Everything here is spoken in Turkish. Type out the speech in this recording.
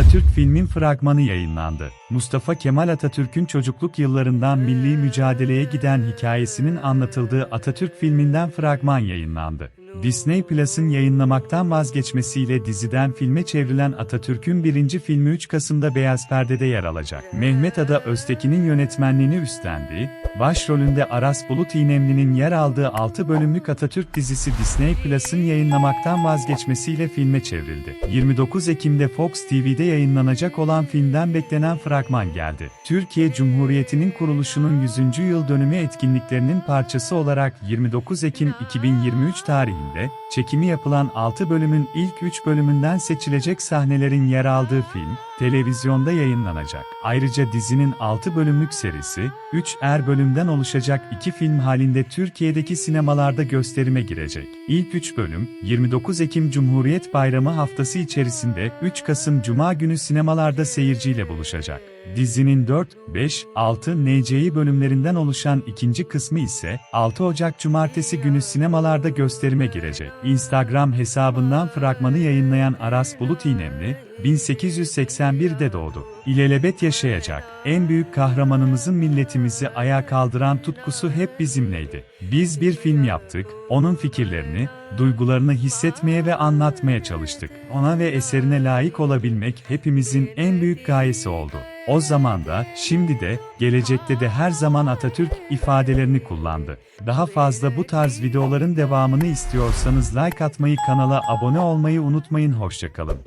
Atatürk filmin fragmanı yayınlandı. Mustafa Kemal Atatürk'ün çocukluk yıllarından milli mücadeleye giden hikayesinin anlatıldığı Atatürk filminden fragman yayınlandı. Disney Plus'ın yayınlamaktan vazgeçmesiyle diziden filme çevrilen Atatürk'ün birinci filmi 3 Kasım'da Beyaz Perde'de yer alacak. Mehmet Ada Öztekin'in yönetmenliğini üstlendiği, başrolünde Aras Bulut İynemli'nin yer aldığı 6 bölümlük Atatürk dizisi Disney Plus'ın yayınlamaktan vazgeçmesiyle filme çevrildi. 29 Ekim'de Fox TV'de yayınlanacak olan filmden beklenen fragman geldi. Türkiye Cumhuriyeti'nin kuruluşunun 100. yıl dönümü etkinliklerinin parçası olarak 29 Ekim 2023 tarihinde çekimi yapılan 6 bölümün ilk 3 bölümünden seçilecek sahnelerin yer aldığı film, televizyonda yayınlanacak. Ayrıca dizinin 6 bölümlük serisi, 3 er bölümden oluşacak 2 film halinde Türkiye'deki sinemalarda gösterime girecek. İlk 3 bölüm, 29 Ekim Cumhuriyet Bayramı haftası içerisinde 3 Kasım Cuma günü sinemalarda seyirciyle buluşacak. Dizinin 4, 5, 6 NC'yi bölümlerinden oluşan ikinci kısmı ise 6 Ocak Cumartesi günü sinemalarda gösterime girecek. Instagram hesabından fragmanı yayınlayan Aras Bulut İynemli, 1881'de doğdu. İlelebet yaşayacak. En büyük kahramanımızın milletimizi ayağa kaldıran tutkusu hep bizimleydi. Biz bir film yaptık, onun fikirlerini, duygularını hissetmeye ve anlatmaya çalıştık. Ona ve eserine layık olabilmek hepimizin en büyük gayesi oldu. O zaman da, şimdi de, gelecekte de her zaman Atatürk ifadelerini kullandı. Daha fazla bu tarz videoların devamını istiyorsanız like atmayı kanala abone olmayı unutmayın hoşçakalın.